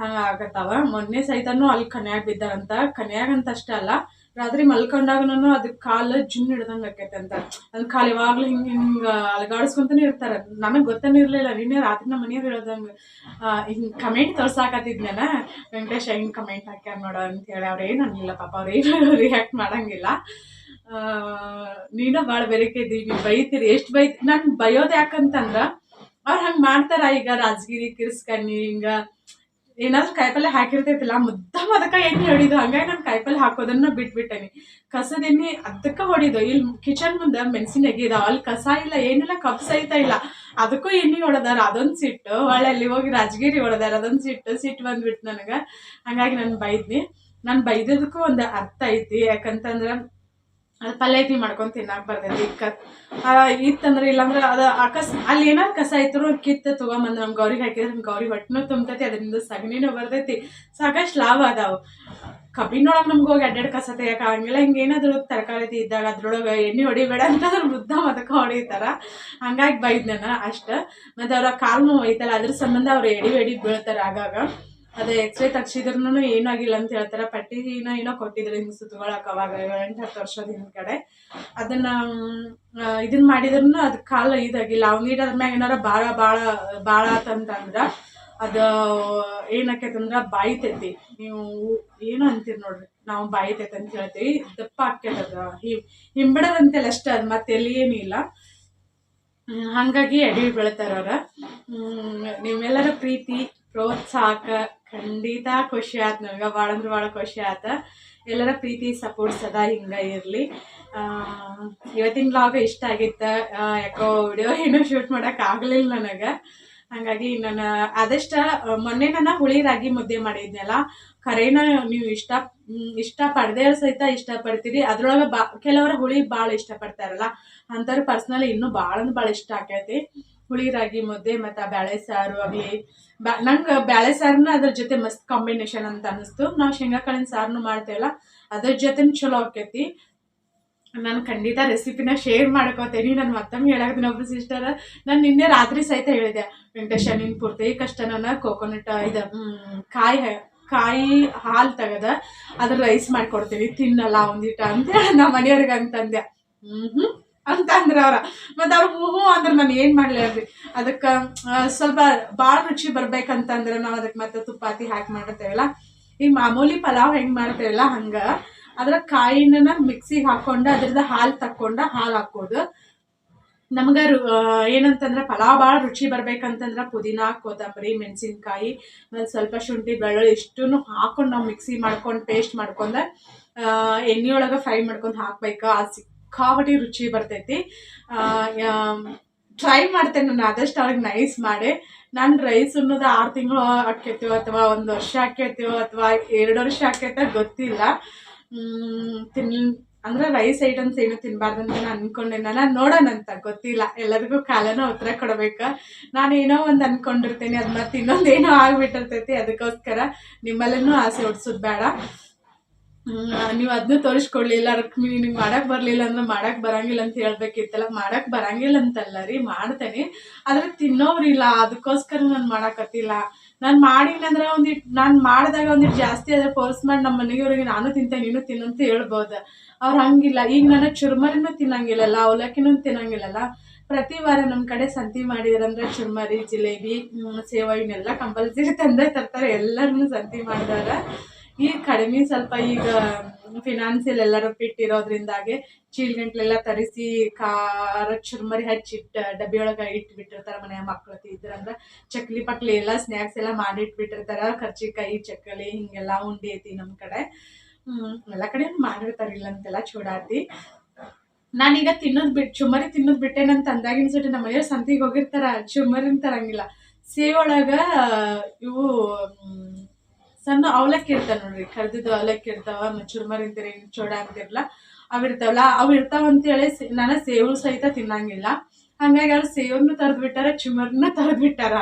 ಹಂಗ ಆಗತ್ತಾವ. ಮೊನ್ನೆ ಸಹಿತನು ಅಲ್ಲಿ ಕನ್ಯಾಗ ಬಿದ್ದಾರಂತ. ಕನ್ಯಾಗ ಅಂತ ಅಷ್ಟೇ ಅಲ್ಲ ರಾತ್ರಿ ಮಲ್ಕೊಂಡಾಗನು ಅದ್ರ ಕಾಲ ಜುನ್ ಹಿಡ್ದಂಗ ಆಕೈತೆ ಅಂತ. ಅದ್ ಕಾಲು ಯಾವಾಗ್ಲೂ ಹಿಂಗ ಹಿಂಗ ಅಲಗಾಡಿಸ್ಕೊಂತಾನೆ ಇರ್ತಾರ. ನನಗ್ ಗೊತ್ತನೇ ಇರ್ಲಿಲ್ಲ. ನಿನ್ನೆ ರಾತ್ರಿ ನಮ್ಮ ಮನೆಯವ್ರು ಹೇಳ್ದಂಗ ಹಿಂಗ್ ಕಮೆಂಟ್ ತೋರ್ಸಾಕತ್ತಿದ್ನೇನ ವೆಂಕಟೇಶ್, ಹಿಂಗ್ ಕಮೆಂಟ್ ಹಾಕ್ಯಾರ ನೋಡ ಅಂತ ಹೇಳಿ ಅವ್ರು ಏನು ಅನ್ನಿಲ್ಲ ಪಾಪ. ಅವ್ರು ಏನು ರಿಯಾಕ್ಟ್ ಮಾಡಂಗಿಲ್ಲ. ನೀನು ಭಾಳ ಬೆರಕೆ ಇದ್ದೀವಿ ನೀವು ಬೈತೀರಿ, ಎಷ್ಟು ಬೈತಿ ನಾನು ಬೈಯೋದು ಯಾಕಂತಂದ್ರ, ಅವ್ರು ಹಂಗೆ ಮಾಡ್ತಾರ ಈಗ ರಾಜಗಿರಿ, ಕಿರ್ಸ್ಕನ್ನಿ, ಹಿಂಗ ಏನಾದ್ರು ಕಾಯಿಪಲ್ಲೆ ಹಾಕಿರ್ತೈತಿಲ್ಲ ಮುದ್ದಮ್ ಅದಕ್ಕೆ ಎಣ್ಣೆ ಹೊಡಿದು, ಹಂಗಾಗಿ ನಾನು ಕಾಯಿಪಲ್ಲೆ ಹಾಕೋದನ್ನ ಬಿಟ್ಬಿಟ್ಟೇನಿ. ಕಸದ ಎಣ್ಣೆ ಅದಕ್ಕೆ ಹೊಡಿದು ಇಲ್ಲಿ ಕಿಚನ್ ಮುಂದೆ ಮೆಣಸಿನ ಇದಾವ, ಅಲ್ಲಿ ಕಸ ಇಲ್ಲ, ಏನಿಲ್ಲ, ಕಪ್ ಸಹಿತ ಇಲ್ಲ. ಅದಕ್ಕೂ ಎಣ್ಣೆ ಹೊಡೆದಾರ, ಅದೊಂದು ಸಿಟ್ಟು. ಒಳ್ಳೆ ಅಲ್ಲಿ ಹೋಗಿ ರಾಜಗಿರಿ ಹೊಡೆದಾರ, ಅದೊಂದು ಸಿಟ್ಟು ಸಿಟ್ಟು ಬಂದ್ಬಿಟ್ಟು ನನಗೆ. ಹಂಗಾಗಿ ನಾನು ಬೈದ್ನಿ. ನಾನು ಬೈದದಕ್ಕೂ ಒಂದು ಅರ್ಥ ಐತಿ, ಯಾಕಂತಂದ್ರೆ ಅದು ಪಲ್ಯತಿ ಮಾಡ್ಕೊಂಡು ತಿನ್ನಕ್ಕೆ ಬರ್ತೈತಿ. ಕ ಇತ್ತಂದ್ರೆ ಇಲ್ಲಾಂದ್ರೆ ಅದು ಅಕಸ್, ಅಲ್ಲಿ ಏನಾರು ಕಸ ಇದ್ರು ಕಿತ್ತ ತೊಗೊಂಬಂದು ನಮ್ಮ ಗೌರಿಗೆ ಹಾಕಿದ್ರೆ ನಮ್ಮ ಗೌರಿ ಹೊಟ್ಟೆನೂ ತುಂಬತೈತಿ, ಅದರಿಂದ ಸಗಣಿನೂ ಬರ್ತೈತಿ. ಸಾಕಷ್ಟು ಲಾಭ ಅದಾವು. ಕಬ್ಬಿನೊಳಗೆ ನಮ್ಗೆ ಹೋಗಿ ಅಡ್ಡಾಡ್ ಕಸ ತೆಗಿಯಕ್ಕೆ ಆಗಂಗಿಲ್ಲ, ಹಿಂಗೆ ಏನಾದ್ರು ತರಕಾರಿ ಇದ್ದಾಗ ಅದ್ರೊಳಗೆ ಎಣ್ಣೆ ಹೊಡಿಬೇಡ ಅಂತಂದ್ರೆ ಮುದ್ದ ಅದಕ್ಕೆ ಹೊಡಿತಾರ. ಹಂಗಾಗಿ ಬೈದ್ನ ಅಷ್ಟ. ಮತ್ತ ಅವ್ರ ಕಾಲು ನೋವು ಐತಲ್ಲ, ಅದ್ರ ಸಂಬಂಧ ಅವ್ರು ಎಡಿ ಎಡಿ ಬೀಳ್ತಾರೆ ಆಗಾಗ. ಅದೇ ಎಕ್ಸ್ರೇ ರೇ ಏನೂ ಆಗಿಲ್ಲ ಅಂತ ಹೇಳ್ತಾರೆ. ಪಟ್ಟಿನ ಏನೋ ಕೊಟ್ಟಿದ್ರು ಹಿಂಗೆ ಸುತ್ತಗೊಳಕ್ಕೆ ಅವಾಗ ಎಂಟು ಹತ್ತು ವರ್ಷದ ಹಿಂದ್ಗಡೆ. ಅದನ್ನ ಮ್, ಇದನ್ನ ಮಾಡಿದ್ರು ಅದು ಕಾಲು ಇದಾಗಿಲ್ಲ. ಅವ್ನಿಗೆ ಅದ್ರ ಮ್ಯಾಗ ಏನಾರ ಭಾಳ ಭಾಳ ಭಾಳ ಆತಂತಂದ್ರೆ ಅದು ಏನಾಕೈತಂದ್ರೆ ಬಾಯ್ತೈತಿ. ನೀವು ಏನು ಅಂತೀರಿ ನೋಡ್ರಿ. ನಾವು ಬಾಯ್ತೈತಿ ಅಂತ ಹೇಳ್ತೀವಿ. ದಪ್ಪ ಆಕೈತದ ಹಿ ಹಿಂಬಿಡದಂತೆಲ್ಲ ಅಷ್ಟೇ ಅದು. ಮತ್ತೆ ಎಲ್ಲಿ ಏನೂ ಇಲ್ಲ. ಹಂಗಾಗಿ ಅಡಿ ಬೆಳಿತಾರ ನೀವೆಲ್ಲರ ಪ್ರೀತಿ ಪ್ರೋತ್ಸಾಹಕ, ಖಂಡಿತ ಖುಷಿ ಆಯ್ತು ನನಗೆ ಭಾಳ ಅಂದ್ರೆ ಭಾಳ ಖುಷಿ ಆತ ಎಲ್ಲರ ಪ್ರೀತಿ ಸಪೋರ್ಟ್ ಸದಾ ಹಿಂಗೆ ಇರಲಿ. ಇವತ್ತಿನ ಬ್ಲಾಗ್ ಇಷ್ಟ ಆಗಿತ್ತು? ಯಾಕೋ ವಿಡಿಯೋ ಏನೂ ಶೂಟ್ ಮಾಡೋಕೆ ಆಗಲಿಲ್ಲ ನನಗೆ. ಹಾಗಾಗಿ ನಾನು ಆದಷ್ಟ ಮೊನ್ನೆ ನಾನು ಹುಳಿ ರಾಗಿ ಮುದ್ದೆ ಮಾಡಿದ್ನಲ್ಲ ಖರೇನ ನೀವು ಇಷ್ಟ ಇಷ್ಟ ಪಡದೇ ಸಹಿತ ಇಷ್ಟಪಡ್ತೀರಿ ಅದ್ರೊಳಗೆ ಬಾ, ಕೆಲವರ ಹುಳಿ ಭಾಳ ಇಷ್ಟಪಡ್ತಾರಲ್ಲ ಅಂಥವ್ರು ಪರ್ಸ್ನಲಿ ಇನ್ನೂ ಭಾಳ ಅಂದ್ರೆ ಭಾಳ ಇಷ್ಟ ಆಕೈತಿ. ಹುಳಿ ರಾಗಿ ಮುದ್ದೆ, ಮತ್ತು ಬ್ಯಾಳೆ ಸಾರು ಆಗಲಿ ನಂಗೆ ಬ್ಯಾಳೆ ಸಾರನ್ನ ಅದ್ರ ಜೊತೆ ಮಸ್ತ್ ಕಾಂಬಿನೇಷನ್ ಅಂತ ಅನ್ನಿಸ್ತು. ನಾವು ಶೇಂಗಾ ಕಾಳಿನ ಸಾರನ್ನು ಮಾಡ್ತೇವಲ್ಲ, ಅದ್ರ ಜೊತೆ ಚಲೋ ಆಕೈತಿ. ನಾನು ಖಂಡಿತ ರೆಸಿಪಿನ ಶೇರ್ ಮಾಡ್ಕೋತೇನೆ. ನಾನು ಮತ್ತೊಮ್ಮೆ ಹೇಳಾಕ್ತೀನಿ ಒಬ್ರು ಸಿಸ್ಟರ್ ನಾನು ನಿನ್ನೆ ರಾತ್ರಿ ಸಹಿತ ಹೇಳಿದೆ, ವೆಂಕಟೇಶ, ನಿನ್ ಪೂರ್ತಿ ಕಷ್ಟ ನಾನು ಕೋಕೋನಟ್ ಇದು ಕಾಯಿ ಕಾಯಿ ಹಾಲು ತೆಗೆದ, ಅದ್ರ ರೈಸ್ ಮಾಡ್ಕೊಡ್ತೀವಿ ತಿನ್ನಲ್ಲ ಒಂದಿಟ. ಅಂತ ನಮ್ಮ ಮನೆಯವ್ರಿಗೆ ಅಂತಂದೆ ಹ್ಞೂ ಹ್ಞೂ ಅಂತ ಅಂದ್ರೆ ಅವ್ರ. ಮತ್ತು ಅವ್ರು ಹೂ ಅಂದ್ರೆ ನಾನು ಏನು ಮಾಡಲಿ ಅಲ್ರಿ ಅದಕ್ಕೆ ಸ್ವಲ್ಪ ಭಾಳ ರುಚಿ ಬರ್ಬೇಕಂತಂದ್ರೆ ನಾವು ಅದಕ್ಕೆ ಮತ್ತೆ ತುಪ್ಪಾತಿ ಹಾಕಿ ಮಾಡಿರ್ತೇವಲ್ಲ? ಈ ಮಾಮೂಲಿ ಪಲಾವ್ ಹೆಂಗೆ ಮಾಡ್ತೇವಲ್ಲ ಹಂಗೆ, ಅದ್ರ ಕಾಯಿನ ಮಿಕ್ಸಿಗೆ ಹಾಕೊಂಡ, ಅದ್ರದ್ದು ಹಾಲು ತಕ್ಕೊಂಡು ಹಾಲು ಹಾಕೋದು. ನಮ್ಗೆ ರು ಏನಂತಂದ್ರೆ ಪಲಾವ್ ಭಾಳ ರುಚಿ ಬರ್ಬೇಕಂತಂದ್ರೆ ಪುದೀನ, ಕೊತ್ತಂಬರಿ, ಮೆಣಸಿನ್ಕಾಯಿ, ಮತ್ತು ಸ್ವಲ್ಪ ಶುಂಠಿ, ಬೆಳ್ಳುಳ್ಳಿ ಇಷ್ಟನ್ನು ಹಾಕೊಂಡು ನಾವು ಮಿಕ್ಸಿ ಮಾಡ್ಕೊಂಡು ಪೇಸ್ಟ್ ಮಾಡ್ಕೊಂಡು ಎಣ್ಣೆ ಒಳಗೆ ಫ್ರೈ ಮಾಡ್ಕೊಂಡು ಹಾಕ್ಬೇಕು. ಅದು ಸಿಕ್ಕಾಪಟ್ಟಿ ರುಚಿ ಬರ್ತೈತಿ. ಟ್ರೈ ಮಾಡ್ತೇನೆ ನಾನು ಆದಷ್ಟು ಅವ್ರಿಗೆ ನೈಸ್ ಮಾಡಿ. ನಾನು ರೈಸ್ ಅನ್ನೋದು ಆರು ತಿಂಗಳು ಹಾಕೈತಿವೋ ಅಥವಾ ಒಂದು ವರ್ಷ ಹಾಕೈತಿವೋ ಅಥವಾ ಎರಡು ವರ್ಷ ಹಾಕೈತ ಗೊತ್ತಿಲ್ಲ. ತಿನ್, ಅಂದ್ರೆ ರೈಸ್ ಐಟಮ್ಸ್ ಏನು ತಿನ್ನಬಾರ್ದು ಅಂತ ನಾನು ಅನ್ಕೊಂಡೆ. ನಾನು ನೋಡೋಣಂತ ಗೊತ್ತಿಲ್ಲ. ಎಲ್ಲರಿಗೂ ಕಾಲನ ಉತ್ತರ ಕೊಡಬೇಕು. ನಾನು ಏನೋ ಒಂದು ಅನ್ಕೊಂಡಿರ್ತೇನೆ. ಅದು ಮತ್ತೆ ಇನ್ನೊಂದು ಏನೋ ಆಗ್ಬಿಟ್ಟಿರ್ತೈತಿ. ಅದಕ್ಕೋಸ್ಕರ ನಿಮ್ಮಲ್ಲೂ ಆಸೆ ಹೊಡ್ಸೋದು ಬೇಡ. ನೀವು ಅದನ್ನ ತೋರಿಸ್ಕೊಡ್ಲಿಲ್ಲ ರುಕ್ಮಿಣಿ ನಿಂಗೆ ಮಾಡಕ್ ಬರಲಿಲ್ಲ ಅಂದ್ರೆ ಮಾಡಕ್ ಬರಂಗಿಲ್ಲ ಅಂತ ಹೇಳ್ಬೇಕಿತ್ತಲ್ಲ, ಮಾಡಕ್ ಬರಂಗಿಲ್ಲ ಅಂತಲ್ಲ ರೀ, ಮಾಡ್ತೇನೆ. ಆದ್ರೆ ತಿನ್ನೋರಿಲ್ಲ ಅದಕ್ಕೋಸ್ಕರ ನಾನು ಮಾಡಕತ್ತಿಲ್ಲ. ನಾನು ಅಂದ್ರೆ ಒಂದಿಟ್ಟು ನಾನು ಮಾಡಿದಾಗ ಒಂದಿಟ್ಟು ಜಾಸ್ತಿ ಅದ್ರ ಫೋರ್ಸ್ ಮಾಡಿ ನಮ್ಮ ಮನೆಯವ್ರಿಗೆ ನಾನು ತಿಂತೇನೆ, ನೀನು ತಿನ್ನು ಅಂತ ಹೇಳ್ಬೋದು. ಅವ್ರು ಹಂಗಿಲ್ಲ, ಈಗ ನನ್ನ ಚುರ್ಮರಿನೂ ತಿನ್ನಂಗಿಲ್ಲಲ್ಲ, ಅವಲಕ್ಕಿನೂ ತಿನ್ನಂಗಿಲ್ಲಲ್ಲ. ಪ್ರತಿ ವಾರ ನಮ್ಮ ಕಡೆ ಸಂತಿ ಮಾಡಿದ್ರಂದ್ರೆ ಚುರ್ಮರಿ, ಜಿಲೇಬಿ ಸೇವಾಯಿನೆಲ್ಲ ಸೇವ ಇವನ್ನೆಲ್ಲ ಕಂಪಲ್ಸರಿ ತಂದೆ ತರ್ತಾರೆ ಎಲ್ಲರನ್ನು ಸಂತಿ ಮಾಡಿದಾರ ಈಗ ಕಡಿಮೆ ಸ್ವಲ್ಪ ಈಗ ಫಿನಾನ್ಸಿಯಲ್ ಎಲ್ಲರೂ ಇಟ್ಟಿರೋದ್ರಿಂದಾಗೆ ಚೀಲ್ಗಂಟ್ಲೆಲ್ಲ ತರಿಸಿ ಖಾರ ಚುರ್ಮರಿ ಡಬ್ಬಿ ಒಳಗೆ ಇಟ್ಬಿಟ್ಟಿರ್ತಾರೆ ಮನೆಯ ಮಕ್ಳು ಇದ್ರಂದ್ರೆ ಚಕ್ಲಿ ಪಕ್ಲಿ ಎಲ್ಲ ಸ್ನ್ಯಾಕ್ಸ್ ಎಲ್ಲ ಮಾಡಿ ಇಟ್ಬಿಟ್ಟಿರ್ತಾರೆ ಕರ್ಚಿಕಾಯಿ ಚಕ್ಕಲಿ ಹಿಂಗೆಲ್ಲ ಉಂಡಿ ಐತಿ ನಮ್ಮ ಕಡೆ. ಎಲ್ಲ ಕಡೆ ಮಾಡಿರ್ತಾರೆ ಇಲ್ಲ ಅಂತೆಲ್ಲ ಚೂಡಾತಿ. ನಾನೀಗ ತಿನ್ನೋದು ಬಿಟ್ಟು ಚುಮರಿ ತಿನ್ನೋದು ಬಿಟ್ಟೇನಂತ ಅಂದಾಗಿನ ಸತಿ ನಮ್ಮ ಮನೆಯವ್ರು ಸಂತಿಗೆ ಹೋಗಿರ್ತಾರ ಚುಮ್ಮರಿನ ತರಂಗಿಲ್ಲ. ಸೇವ್ ಒಳಗ ಇವು ಸಣ್ಣ ಅವಲಕ್ಕಿ ಇರ್ತಾವ ನೋಡ್ರಿ, ಕರ್ದಿದ್ದು ಅವಲಕ್ಕಿ ಇರ್ತಾವ ಚುರ್ಮರಿ ಅಂತೀರಿ, ಚೂಡ ಅಂತಿರಲ್ಲ, ಅವು ಇರ್ತಾವಲ್ಲ, ಅವು ಸೇ- ನಾನು ಸೇವು ಸಹಿತ ತಿನ್ನಂಗಿಲ್ಲ. ಹಂಗಾಗಿ ಅವ್ರು ಸೇವನ್ನು ತರದ್ ಬಿಟ್ಟಾರ, ಚುಮರ್ನ ತರದ್ ಬಿಟ್ಟಾರ.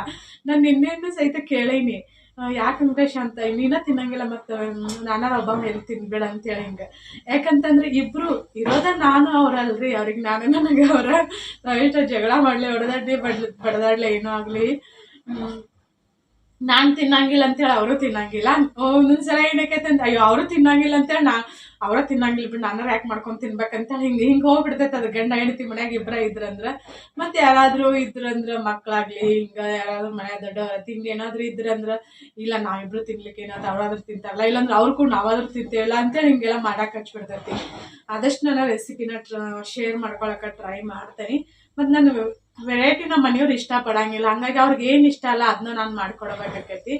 ನಾನು ನಿನ್ನೆಯನ್ನು ಸಹಿತ ಕೇಳೀನಿ. ಯಾಕೆ ವೆಂಕಟೇಶ್ ಅಂತ, ನೀನ ತಿನ್ನಂಗಿಲ್ಲ ಮತ್ತು ನಾನಾರ ಒಬ್ಬ ಮೇಲೆ ತಿನ್ಬೇಡ ಅಂತೇಳಿ ಹಿಂಗೆ. ಯಾಕಂತಂದ್ರೆ ಇಬ್ರು ಇರೋದ ನಾನು ಅವ್ರಲ್ರಿ, ಅವ್ರಿಗೆ ನಾನು ನನಗೆ ಅವರ ನಾವೆಷ್ಟು ಜಗಳ ಮಾಡಲಿ, ಹೊಡೆದಾಡ್ಲಿ ಬಡ್ ಬಡದಾಡ್ಲಿ, ಏನೋ ಆಗಲಿ. ನಾನು ತಿನ್ನಂಗಿಲ್ಲ ಅಂತೇಳಿ ಅವರು ತಿನ್ನಂಗಿಲ್ಲ. ಒಂದೊಂದ್ಸಲ ಏನಕ್ಕೈತೆ ಅಂತ ಅಯ್ಯೋ, ಅವರು ತಿನ್ನಂಗಿಲ್ಲ ಅಂತೇಳಿ ನಾ, ಅವರ ತಿನ್ನಂಗಿಲ್ಲ ಬಿಡು, ನಾನು ಯಾಕೆ ಮಾಡ್ಕೊಂಡು ತಿನ್ಬೇಕಂತೇಳಿ ಹಿಂಗೆ ಹಿಂಗೆ ಹೋಗ್ಬಿಡ್ತೈತೆ ಅದು ಗಂಡ ಹೆಂಡತಿ ಮನ್ಯಾಗ ಇಬ್ಬರ ಇದ್ರಂದ್ರ. ಮತ್ತೆ ಯಾರಾದರೂ ಇದ್ರಂದ್ರೆ ಮಕ್ಕಳಾಗ್ಲಿ ಹಿಂಗೆ ಯಾರಾದ್ರೂ ಮನೆ ದೊಡ್ಡವರ ತಿಂಡಿ ಏನಾದರೂ ಇದ್ರಂದ್ರೆ, ಇಲ್ಲ ನಾವಿಬ್ರು ತಿನ್ಲಿಕ್ಕೆ ಏನಾದ್ರು ಅವರಾದ್ರೂ ತಿಂತಾರಲ್ಲ, ಇಲ್ಲಾಂದ್ರೆ ಅವ್ರು ಕೂಡ ನಾವಾದ್ರೂ ತಿಂತೇವಲ್ಲ ಅಂತೇಳಿ ಹಿಂಗೆಲ್ಲ ಮಾಡಕ್ಕೆ ಹಚ್ಬಿಡ್ತೈತಿ. ಆದಷ್ಟು ನಾನು ರೆಸಿಪಿನ ಶೇರ್ ಮಾಡ್ಕೊಳಕ್ಕೆ ಟ್ರೈ ಮಾಡ್ತೇನೆ. ಮತ್ತು ನಾನು ವೆರೈಟಿ ನಮ್ಮ ಮನೆಯವ್ರು ಇಷ್ಟಪಡಂಗಿಲ್ಲ. ಹಂಗಾಗಿ ಅವ್ರಿಗೆ ಏನು ಇಷ್ಟ ಅಲ್ಲ ಅದನ್ನ ನಾನು ಮಾಡ್ಕೊಡ್ಬೇಕಾಕೈತಿ.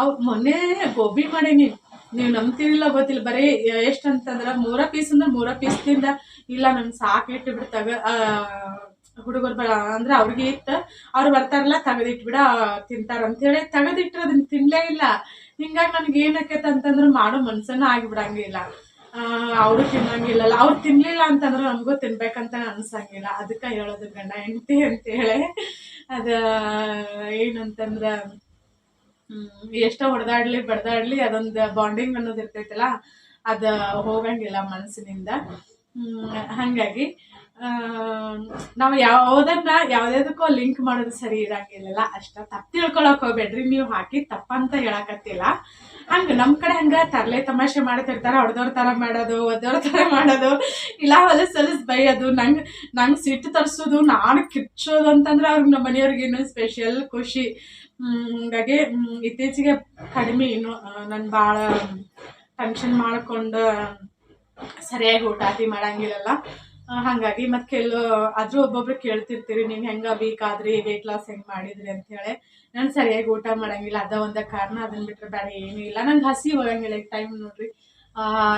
ಅವ್ ಮೊನ್ನೆ ಗೋಬಿ ಮಾಡೀನಿ. ನೀವು ನಂಬ್ತಿರಿಲ್ಲ, ಗೊತ್ತಿಲ್ಲ. ಬರೀ ಎಷ್ಟು ಅಂತಂದ್ರೆ ಮೂರ ಪೀಸ್ ಅಂದ್ರೆ ಮೂರ ಪೀಸ್ ತಿಂದ ಇಲ್ಲ, ನಂಗೆ ಸಾಕಿಟ್ಟು ತಗ ಹುಡುಗರು ಬರ ಅಂದ್ರೆ ಅವ್ರಿಗೆ ಇತ್ತು, ಅವ್ರು ಬರ್ತಾರಲ್ಲ, ತೆಗೆದಿಟ್ಬಿಡ ತಿಂತಾರ ಅಂತೇಳಿ ತೆಗೆದಿಟ್ರೆ ಅದನ್ನ ತಿನ್ಲೇ ಇಲ್ಲ. ಹಿಂಗಾಗಿ ನನಗೆ ಏನಾಕೈತೆ ಅಂತಂದ್ರೆ ಮಾಡೋ ಮನ್ಸನ್ನ ಆಗಿಬಿಡಂಗಿಲ್ಲ. ಅವರು ತಿನ್ನಂಗಿಲ್ಲಲ್ಲ. ಅವ್ರು ತಿನ್ಲಿಲ್ಲ ಅಂತಂದ್ರೆ ನಮಗೂ ತಿನ್ಬೇಕಂತ ಅನ್ಸಂಗಿಲ್ಲ. ಅದಕ್ಕೆ ಹೇಳೋದು ಗಂಡ ಹೆಂಡತಿ ಅಂತೇಳಿ ಅದ, ಏನಂತಂದ್ರೆ ಎಷ್ಟೋ ಹೊಡೆದಾಡ್ಲಿ, ಬಡ್ದಾಡ್ಲಿ, ಅದೊಂದು ಬಾಂಡಿಂಗ್ ಅನ್ನೋದು ಇರ್ತೈತಲ್ಲ, ಅದು ಹೋಗಂಗಿಲ್ಲ ಮನಸ್ಸಿನಿಂದ ಹಾಗಾಗಿ ನಾವು ಯಾವುದನ್ನ ಯಾವ್ದಾದಕ್ಕೋ ಲಿಂಕ್ ಮಾಡೋದು ಸರಿ ಇರಂಗಿಲ್ಲಲ್ಲ. ಅಷ್ಟ ತಪ್ಪು ತಿಳ್ಕೊಳಕ್ ಹೋಗ್ಬೇಡ್ರಿ. ನೀವು ಹಾಕಿ ತಪ್ಪಂತ ಹೇಳಕತ್ತಿಲ್ಲ. ಹಂಗ ನಮ್ಮ ಕಡೆ ಹಂಗ ತರ್ಲೆ ತಮಾಷೆ ಮಾಡ್ತಿರ್ತಾರ ಹೊಡೆದವ್ರ ಥರ ಮಾಡೋದು ಒದ್ದವ್ರ ಥರ ಮಾಡೋದು. ಇಲ್ಲ ಹೊಲಸ್ ಹೊಲಸ್ ಬೈಯೋದು, ನಂಗೆ ನಂಗೆ ಸಿಟ್ಟು ತರಿಸೋದು, ನಾನು ಕಿಚ್ಚೋದು ಅಂತಂದ್ರೆ ಅವ್ರಿಗೆ ನಮ್ಮ ಮನೆಯವ್ರಿಗೆ ಇನ್ನೂ ಸ್ಪೆಷಲ್ ಖುಷಿ. ಹಂಗಾಗಿ ಇತ್ತೀಚೆಗೆ ಕಡಿಮೆ ಇನ್ನು ನಾನು ಭಾಳ ಟೆನ್ಷನ್ ಮಾಡ್ಕೊಂಡು ಸರಿಯಾಗಿ ಊಟ ಆತಿ ಮಾಡಂಗಿಲ್ಲಲ್ಲ. ಹಂಗಾಗಿ ಮತ್ತೆ ಕೆಲವು, ಆದ್ರೂ ಒಬ್ಬೊಬ್ರು ಕೇಳ್ತಿರ್ತೀರಿ ನೀವು ಹೆಂಗ ವೀಕ್ ಆದ್ರಿ ವೆಯ್ಟ್ ಲಾಸ್ ಹೆಂಗ್ ಮಾಡಿದ್ರಿ ಅಂತ ಹೇಳಿ. ನಾನು ಸರಿಯಾಗಿ ಊಟ ಮಾಡಂಗಿಲ್ಲ, ಅದ ಒಂದ ಕಾರಣ ಅದನ್ನ ಬಿಟ್ರೆ ಬೇರೆ ಏನೂ ಇಲ್ಲ. ನಂಗೆ ಹಸಿ ಹೋಗಂಗಿಲ್ಲ ಈಗ ಟೈಮ್ ನೋಡ್ರಿ.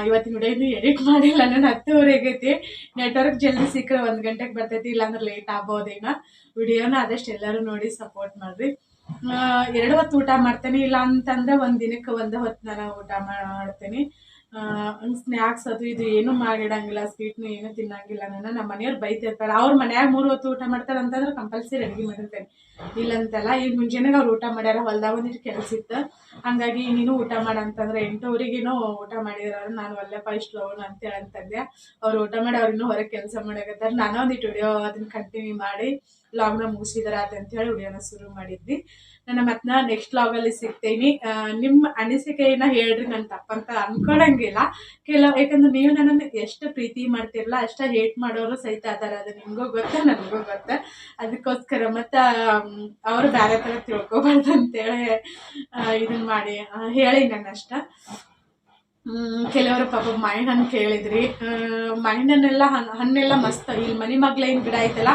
ಇವತ್ತಿನ ವಿಡಿಯೋ ಎಡಿಟ್ ಮಾಡಿಲ್ಲ, ನಾನು ಹತ್ತುವರೆಗೆ ಐತಿ ನೆಟ್ವರ್ಕ್ ಜಲ್ದಿ ಸಿಕ್ಕರೆ ಒಂದು ಗಂಟೆಗೆ ಬರ್ತೈತಿ, ಇಲ್ಲಾಂದ್ರೆ ಲೇಟ್ ಆಗ್ಬೋದೇನೋ. ವಿಡಿಯೋನ ಆದಷ್ಟು ಎಲ್ಲರೂ ನೋಡಿ ಸಪೋರ್ಟ್ ಮಾಡ್ರಿ. ಎರಡು ಹೊತ್ತು ಊಟ ಮಾಡ್ತೇನೆ ಇಲ್ಲ ಅಂತಂದ್ರೆ ಒಂದು ದಿನಕ್ಕೆ ಒಂದು ಹೊತ್ತು ನಾನು ಊಟ ಮಾಡ್ತೇನೆ. ಸ್ನ್ಯಾಕ್ಸ್ ಅದು ಇದು ಏನೂ ಮಾಡಿಡಂಗಿಲ್ಲ ಸ್ವೀಟ್ನು ಏನೂ ತಿನ್ನಂಗಿಲ್ಲ ನಾನು ನಮ್ಮ ಮನೆಯವ್ರು ಬೈತಿರ್ತಾರೆ. ಅವ್ರ ಮನ್ಯಾಗ ಮೂರು ಹೊತ್ತು ಊಟ ಮಾಡ್ತಾರೆ ಅಂತಂದ್ರೆ ಕಂಪಲ್ಸರಿ ಅಡುಗೆ ಮಾಡಿರ್ತೇನೆ ಇಲ್ಲಂತಲ್ಲ ಈಗ ಮುಂಜಾನೆ ಅವ್ರು ಊಟ ಮಾಡ್ಯಾರ, ಹೊಲ್ದಾಗ ಒಂದಿಟ್ಟು ಕೆಲಸ ಇತ್ತು. ಹಂಗಾಗಿ ನೀನು ಊಟ ಮಾಡಂತಂದ್ರೆ ಎಂಟುವರೆಗೇನೋ ಊಟ ಮಾಡಿದ್ರ ನಾನು ಒಲ್ಲೆಪ್ಪ ಇಷ್ಟು ಲೋನ್ ಅಂತೇಳಿ ಅಂತಂದೆ. ಅವ್ರು ಊಟ ಮಾಡಿ ಅವ್ರು ಇನ್ನೂ ಹೊರಗೆ ಕೆಲಸ ಮಾಡಕತ್ತಾರೆ. ನಾನು ಒಂದಿಟ್ಟು ವಿಡಿಯೋ ಅದನ್ನ ಕಂಟಿನ್ಯೂ ಮಾಡಿ ಲಾಗ್ನ ಮುಗಿಸಿದಾರ ಅಂತೇಳಿ ವಿಡಿಯೋನ ಶುರು ಮಾಡಿದ್ವಿ. ನನ್ನ ಮತ್ತನ್ನ ನೆಕ್ಸ್ಟ್ ಲಾಗಲ್ಲಿ ಸಿಗ್ತೀನಿ. ನಿಮ್ಮ ಅನಿಸಿಕೆಯನ್ನು ಹೇಳ್ರಿ ನನ್ನ ತಪ್ಪಂತ ಅನ್ಕೊಳಂಗಿಲ್ಲ. ಕೆಲವು ಯಾಕಂದ್ರೆ ನೀವು ನನ್ನನ್ನು ಎಷ್ಟು ಪ್ರೀತಿ ಮಾಡ್ತಿರಲ್ಲ, ಅಷ್ಟ ಹೇಟ್ ಮಾಡೋರು ಸಹಿತ ಅದಾರ. ಅದು ನಿಮಗೂ ಗೊತ್ತ, ನನಗೂ ಗೊತ್ತ? ಅದಕ್ಕೋಸ್ಕರ ಮತ್ತು ಅವರು ಬೇರೆ ಥರ ತಿಳ್ಕೊಬಾರ್ದು ಅಂತೇಳಿ ಇದನ್ನು ಮಾಡಿ ಹೇಳಿ ನಾನು ಅಷ್ಟ ಕೆಲವರು ಪಾಪ ಮಾವಿನ ಹಣ್ಣು ಕೇಳಿದ್ರಿ. ಮಾವಿನ ಹಣ್ಣೆಲ್ಲ ಹಣ್ಣು, ಹಣ್ಣೆಲ್ಲ ಮಸ್ತ್. ಇಲ್ಲಿ ಮನಿ ಮಗ್ಲೇನು ಗಿಡ ಐತಲ್ಲ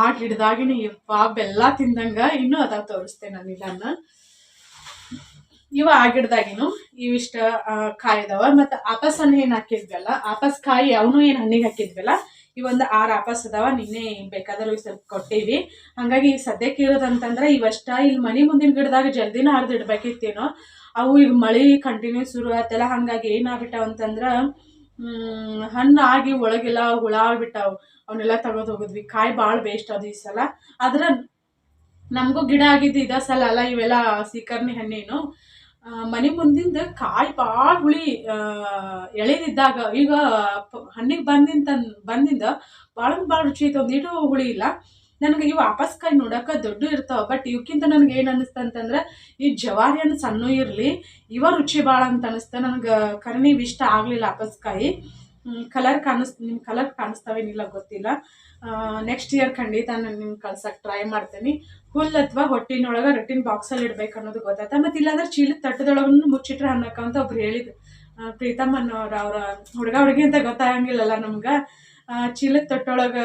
ಆ ಗಿಡದಾಗಿನ ಯಪ್ಪ ಬೆಲ್ಲ ತಿಂದಂಗ ಇನ್ನೂ ಅದ ತೋರಿಸ್ತೇನೆ ನಾನು ಇದನ್ನ ಇವ ಆ ಗಿಡದಾಗಿನು ಇವಿಷ್ಟ ಕಾಯಿದವ. ಮತ್ತೆ ಅದಾವ ಮತ್ತು ಆಪಸ್ ಹಣ್ಣು ಏನು ಹಾಕಿದ್ವಲ್ಲ, ಆಪಸ್ ಕಾಯಿ ಅವನು ಏನು ಹಣ್ಣಿಗೆ ಹಾಕಿದ್ವಲ್ಲ, ಇವೊಂದು ಆರು ಆಪಸ್ ಅದಾವ, ನಿನ್ನೆ ಬೇಕಾದ್ರೆ ಸ್ವಲ್ಪ ಕೊಟ್ಟೀವಿ. ಹಂಗಾಗಿ ಈಗ ಸದ್ಯಕ್ಕೆ ಇರೋದಂತಂದ್ರೆ ಇವಷ್ಟ ಇಲ್ಲಿ ಮನೆ ಮುಂದಿನ ಗಿಡದಾಗ ಜಲ್ದಿನ ಹರಿದಿಡ್ಬೇಕಿತ್ತೇನೋ ಅವು ಈಗ ಮಳೆ ಕಂಟಿನ್ಯೂ ಶುರು ಆಯ್ತಲ್ಲ ಹಂಗಾಗಿ ಏನಾಗ್ಬಿಟ್ಟಾವ ಅಂತಂದ್ರೆ ಹಣ್ಣು ಆಗಿ ಒಳಗೆಲ್ಲ ಹುಳ ಆಗ್ಬಿಟ್ಟಾವು ಅವನ್ನೆಲ್ಲ ತಗೊಂಡು ಹೋಗಿದ್ವಿ. ಕಾಯಿ ಭಾಳ ಬೇಸ್ಟ್ ಅದು ಈ ಸಲ. ಆದ್ರೆ ನಮಗೂ ಗಿಡ ಆಗಿದ್ದು ಇದ ಸಲ ಅಲ್ಲ, ಇವೆಲ್ಲ ಸೀಕರ್ಣಿ ಹಣ್ಣೇನು. ಮನೆ ಮುಂದಿಂದ ಕಾಯಿ ಭಾಳ ಹುಳಿ ಎಳೆದಿದ್ದಾಗ ಈಗ ಹಣ್ಣಿಗೆ ಬಂದಿಂದ ಬಂದಿಂದ ಭಾಳ ಭಾಳ ರುಚಿ ಐತೆ. ಒಂದಿಟ್ಟು ಹುಳಿ ಇಲ್ಲ. ನನಗೆ ಇವು ವಾಪಸ್ ನೋಡೋಕೆ ದೊಡ್ಡ ಇರ್ತಾವೆ ಬಟ್ ಇವಕ್ಕಿಂತ ನನಗೆ ಏನು ಅನ್ನಿಸ್ತ ಅಂತಂದ್ರೆ ಈ ಜವಾರಿ ಹಣ್ಣು ಸಣ್ಣ ಇರಲಿ ಇವ ರುಚಿ ಭಾಳ ಅಂತ ಅನಿಸ್ತ ನನಗೆ ಕರ್ನಿ ಇಷ್ಟ ಆಗಲಿಲ್ಲ ಆಪಸ್ಕಾಯಿ ಕಲರ್ ಕಾಣಿಸ್ ನಿಮ್ಮ ಕಲರ್ ಕಾಣಿಸ್ತಾವೇನಿಲ್ಲ ಗೊತ್ತಿಲ್ಲ. ನೆಕ್ಸ್ಟ್ ಇಯರ್ ಖಂಡಿತ ನಾನು ನಿಮ್ಗೆ ಕಳ್ಸಕ್ಕೆ ಟ್ರೈ ಮಾಡ್ತೀನಿ. ಹುಲ್ ಅಥವಾ ಹೊಟ್ಟಿನೊಳಗೆ ರೊಟ್ಟಿನ ಬಾಕ್ಸಲ್ಲಿ ಇಡ್ಬೇಕು ಅನ್ನೋದು ಗೊತ್ತಾಯ್ತು? ಮತ್ತು ಇಲ್ಲಾಂದ್ರೆ ಚೀಲದ ತಟ್ಟದೊಳಗನ್ನು ಮುಚ್ಚಿಟ್ರೆ ಅನ್ನೋಕ್ಕಂತ ಒಬ್ರು ಹೇಳಿದ್ರು ಆ, ಪ್ರೀತಮ್ ಅನ್ನೋರು ಅವ್ರ ಹುಡುಗ ಹುಡುಗಿ ಅಂತ ಗೊತ್ತಾಗಂಗಿಲ್ಲಲ್ಲ ನಮ್ಗೆ. ಚೀಲದ ತೊಟ್ಟೊಳಗೆ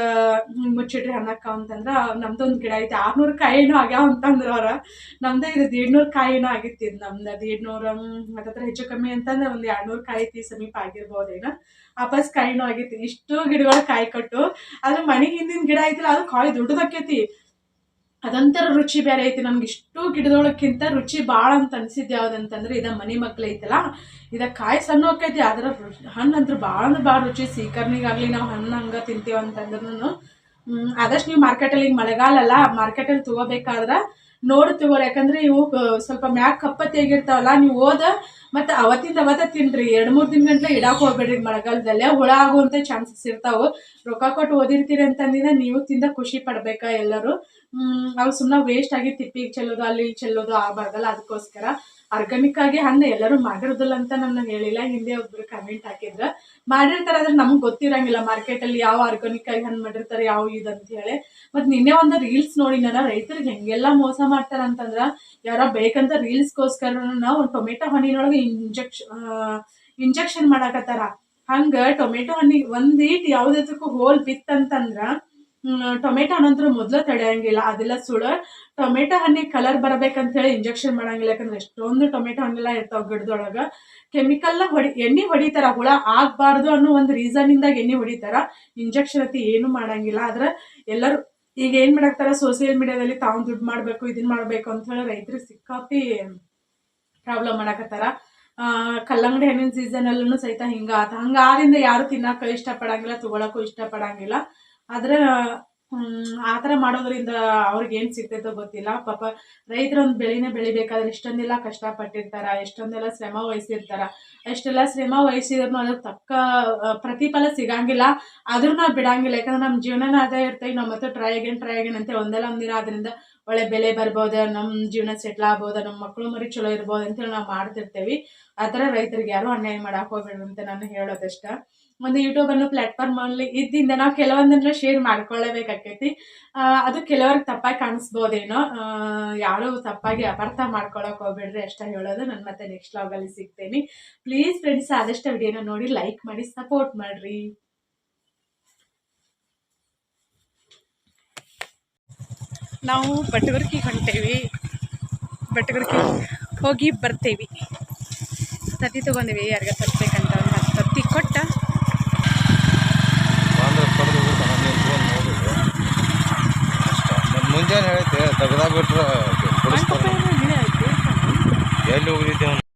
ಮುಚ್ಚಿಟ್ರಿ ಅನ್ನಕ್ಕ ಅಂತಂದ್ರ, ನಮ್ದೊಂದು ಗಿಡ ಐತೆ, ಆರ್ನೂರು ಕಾಯಿನೂ ಆಗ್ಯಾವ ಅಂತಂದ್ರ ಅವ್ರ. ನಮ್ದೇ ಇದು ದೇಡ್ನೂರು ಕಾಯಿನೂ ಆಗಿತ್ತು ಇದು ನಮ್ದು. ದೇಡ್ನೂರು ಹತ್ತತ್ರ ಹೆಚ್ಚು ಕಮ್ಮಿ ಅಂತಂದ್ರೆ ಒಂದು ಎರಡ್ನೂರು ಕಾಯಿ ಐತಿ ಸಮೀಪ ಆಗಿರ್ಬೋದೇನ. ವಾಪಸ್ ಕಾಯಿನೂ ಆಗಿತ್ತು. ಇಷ್ಟು ಗಿಡಗಳು ಕಾಯಿ ಕೊಟ್ಟು. ಆದ್ರೆ ಮನೆ ಹಿಂದಿನ ಗಿಡ ಐತಿಲ್ಲ, ಅದು ಕಾಯಿ ದೊಡ್ಡದಾಕೈತಿ ಅದೊಂಥರ ರುಚಿ ಬೇರೆ ಐತಿ. ನಮ್ಗೆ ಇಷ್ಟು ಗಿಡದೊಳಕ್ಕಿಂತ ರುಚಿ ಭಾಳ ಅಂತ ಅನ್ಸಿದ್ದು ಯಾವ್ದಂತಂದ್ರೆ ಇದ ಮನಿ ಮಕ್ಳು ಐತಲ್ಲ, ಇದ ಕಾಯಿ ಸಣ್ಣ ಹೋಕೈತಿ ಅದ್ರ ಹಣ್ಣು ಅಂದ್ರೆ ಭಾಳ ಅಂದ್ರೆ ಭಾಳ ರುಚಿ. ಸೀಕರ್ನಿಗಾಗ್ಲಿ ನಾವು ಹಣ್ಣು ಹಂಗೆ ತಿಂತೀವಿ ಅಂತಂದ್ರೂ ಆದಷ್ಟು ನೀವು ಮಾರ್ಕೆಟಲ್ಲಿ ಈಗ ಮಳೆಗಾಲ ಅಲ್ಲ ಮಾರ್ಕೆಟಲ್ಲಿ ತಗೋಬೇಕಾದ್ರೆ ನೋಡಿ ಯಾಕಂದ್ರೆ ಇವು ಸ್ವಲ್ಪ ಮ್ಯಾಕ್ ಕಪ್ಪ ತೆಗಿರ್ತಾವಲ್ಲ ನೀವು ಓದ ಮತ್ತೆ ಅವತ್ತಿಂದ ಅವತ್ತ ತಿನ್ರಿ. ಎರಡು, ಮೂರು ದಿನ ಗಂಟ್ಲೆ ಇಡಾಕ್ ಹೋಗ್ಬೇಡ್ರಿ ಮಳೆಗಾಲದಲ್ಲೇ. ಹುಳ ಆಗುವಂತ ಚಾನ್ಸಸ್ ಇರ್ತಾವು. ರೊಕ್ಕ ಕೊಟ್ಟು ಓದಿರ್ತೀರಿ ಅಂತಂದಿನ ನೀವು ತಿಂದ ಖುಷಿ ಪಡ್ಬೇಕಾ ಎಲ್ಲರೂ? ಹ್ಮ್, ಅವು ಸುಮ್ಮನೆ ವೇಸ್ಟ್ ಆಗಿ ತಿಪ್ಪಿಗೆ ಚೆಲ್ಲೋದು, ಅಲ್ಲಿ ಚೆಲ್ಲೋದು ಆಗಬಾರ್ದಲ್ಲ ಅದಕ್ಕೋಸ್ಕರ ಆರ್ಗಾನಿಕ್ ಆಗಿ ಹಣ್ಣು ಎಲ್ಲರೂ ಮಾಡಿರೋದಿಲ್ಲ ಅಂತ ನನ್ನ ಹೇಳಿಲ್ಲ. ಹಿಂದೆ ಒಬ್ರು ಕಮೆಂಟ್ ಹಾಕಿದ್ರ. ಮಾಡಿರ್ತಾರೆ ಆದ್ರೆ ನಮ್ಗೆ ಗೊತ್ತಿರಂಗಿಲ್ಲ. ಮಾರ್ಕೆಟಲ್ಲಿ ಯಾವ ಆರ್ಗಾನಿಕ್ ಆಗಿ ಹಣ್ಣು ಮಾಡಿರ್ತಾರೆ, ಯಾವ ಇದ್ ಅಂತ ಹೇಳಿ. ಮತ್ತು ನಿನ್ನೆ ಒಂದು ರೀಲ್ಸ್ ನೋಡಿ ನಾನು, ರೈತರಿಗೆ ಹೆಂಗೆಲ್ಲ ಮೋಸ ಮಾಡ್ತಾರ ಅಂತಂದ್ರ, ಯಾರ ಬೇಕಂತ ರೀಲ್ಸ್ಗೋಸ್ಕರ ಒಂದು ಟೊಮೆಟೊ ಹಣ್ಣಿನೊಳಗೆ ಇಂಜೆಕ್ಷನ್ ಇಂಜೆಕ್ಷನ್ ಮಾಡಾಕತ್ತಾರ. ಹಂಗ ಟೊಮೆಟೊ ಹಣ್ಣಿಗೆ ಒಂದ್ ಈಟ್ ಯಾವ್ದಕ್ಕೂ ಹೋಲ್ ಬಿತ್ತಂತಂದ್ರ ಟೊಮೆಟೊ ಹಣ್ಣಂತ್ರ ಮೊದ್ಲು ತಡೆಯಂಗಿಲ್ಲ. ಅದೆಲ್ಲ ಸುಳ ಟೊಮೆಟೊ ಹಣ್ಣಿಗೆ ಕಲರ್ ಬರಬೇಕಂತ ಹೇಳಿ ಇಂಜೆಕ್ಷನ್ ಮಾಡಂಗಿಲ್ಲ. ಯಾಕಂದ್ರೆ ಎಷ್ಟೊಂದು ಟೊಮೆಟೊ ಹಣ್ಣೆಲ್ಲ ಇರ್ತಾವ ಗಿಡದೊಳಗ. ಕೆಮಿಕಲ್ನ ಹೊಡಿ, ಎಣ್ಣೆ ಹೊಡಿತಾರ, ಹುಳ ಆಗ್ಬಾರ್ದು ಅನ್ನೋ ಒಂದು ರೀಸನ್ ಇಂದಾಗ ಎಣ್ಣೆ ಹೊಡಿತಾರ. ಇಂಜೆಕ್ಷನ್ ಅತಿ ಏನು ಮಾಡಂಗಿಲ್ಲ. ಆದ್ರೆ ಎಲ್ಲರೂ ಈಗ ಏನ್ ಮಾಡಾಕ್ತಾರ ಸೋಷಿಯಲ್ ಮೀಡಿಯಾದಲ್ಲಿ ತಾವು ದುಡ್ಡು ಮಾಡ್ಬೇಕು, ಇದನ್ ಮಾಡ್ಬೇಕು ಅಂತ ಹೇಳಿ ರೈತರಿಗೆ ಸಿಕ್ಕಾಪಿ ಪ್ರಾಬ್ಲಮ್ ಮಾಡಾಕತ್ತಾರ. ಕಲ್ಲಂಗಡಿ ಹಣ್ಣಿನ ಸೀಸನ್ ಅಲ್ಲೂ ಸಹಿತ ಹಿಂಗ ಆತ. ಹಂಗ ಆದ್ರಿಂದ ಯಾರು ತಿನ್ನಕ ಇಷ್ಟಪಡಂಗಿಲ್ಲ, ತಗೊಳಕ್ಕೂ ಇಷ್ಟಪಡಂಗಿಲ್ಲ. ಆದ್ರೆ ಆ ಥರ ಮಾಡೋದ್ರಿಂದ ಅವ್ರಿಗೆ ಏನು ಸಿಗ್ತೈತೋ ಗೊತ್ತಿಲ್ಲ. ಪಾಪ ರೈತರು ಒಂದು ಬೆಳೆನೇ ಬೆಳಿಬೇಕಾದ್ರೆ ಇಷ್ಟೊಂದೆಲ್ಲ ಕಷ್ಟಪಟ್ಟಿರ್ತಾರ, ಎಷ್ಟೊಂದೆಲ್ಲ ಶ್ರಮ ವಹಿಸಿರ್ತಾರ, ಎಷ್ಟೆಲ್ಲ ಶ್ರಮ ವಹಿಸಿದ್ರು ಅದ್ರ ತಕ್ಕ ಪ್ರತಿಫಲ ಸಿಗಂಗಿಲ್ಲ. ಆದ್ರೂ ನಾವು ಬಿಡಂಗಿಲ್ಲ. ಯಾಕಂದ್ರೆ ನಮ್ಮ ಜೀವನನ ಅದೇ ಇರ್ತೈ ನಾವು ಮತ್ತೆ ಟ್ರೈ ಅಗೇನ್ ಟ್ರೈ ಅಗೇನ್ ಅಂತ ಒಂದಲ್ಲ ಒಂದಿನ ಅದರಿಂದ ಒಳ್ಳೆ ಬೆಲೆ ಬರ್ಬೋದು ನಮ್ಮ ಜೀವನ ಸೆಟ್ಲ್ ಆಗ್ಬೋದು ನಮ್ಮ ಮಕ್ಕಳು ಮರಿ ಚಲೋ ಇರ್ಬೋದು ಅಂತೇಳಿ ನಾವು ಮಾಡ್ತಿರ್ತೇವೆ. ಆ ಥರ ರೈತರಿಗೆ ಯಾರು ಅನ್ಯಾಯ ಮಾಡಕ್ಕೆ ಹೋಗ್ಬೇಡ್ರಿ ಅಂತ ನಾನು ಹೇಳೋದಷ್ಟ. ಒಂದು ಯೂಟ್ಯೂಬ್ ಅನ್ನೋ ಪ್ಲಾಟ್ಫಾರ್ಮ್ ಅಲ್ಲಿ ಇದ್ದಿಂದ ನಾವು ಕೆಲವೊಂದನ್ನ ಶೇರ್ ಮಾಡ್ಕೊಳ್ಳೇಬೇಕಾಕೈತಿ ಅದು ಕೆಲವ್ರಿಗೆ ತಪ್ಪಾಗಿ ಕಾಣಿಸ್ಬೋದೇನೋ ಯಾರು ತಪ್ಪಾಗಿ ಅಪಾರ್ಥ ಮಾಡ್ಕೊಳಕ್ ಹೋಗ್ಬೇಡ್ರಿ ಅಷ್ಟ ಹೇಳೋದು ನಾನು ಮತ್ತೆ ನೆಕ್ಸ್ಟ್ ಲಾಗಲ್ಲಿ ಸಿಗ್ತೇನೆ. ಪ್ಲೀಸ್ ಫ್ರೆಂಡ್ಸ್ ಆದಷ್ಟು ವಿಡಿಯೋನ ನೋಡಿ ಲೈಕ್ ಮಾಡಿ ಸಪೋರ್ಟ್ ಮಾಡ್ರಿ. ನಾವು ಬಟಗರ್ಕಿ ಹೊಂಟೇವಿ. ಬಟಗರ್ಕಿ ಹೋಗಿ ಬರ್ತೇವಿ. ತತ್ತಿ ತಗೊಂಡಿವಿ, ಯಾರಿಗ ತರ್ಬೇಕಂತ ಒಂದು ಹತ್ತು ತತ್ತಿ ಕೊಟ್ಟ ಬಂದ್ರೆ ಕಡ್ದು ಬಿಟ್ಟು ಹಂಗೆ ಫೋನ್ ನೋಡಿದ್ರು ಅಷ್ಟೇ ಮತ್ತು ಮುಂಜಾನೆ ಹೇಳಿದ್ದೆ ತೆಗ್ದಾ ಬಿಟ್ರೆ ಎಲ್ಲಿ ಹೋಗಿದ್ದೆ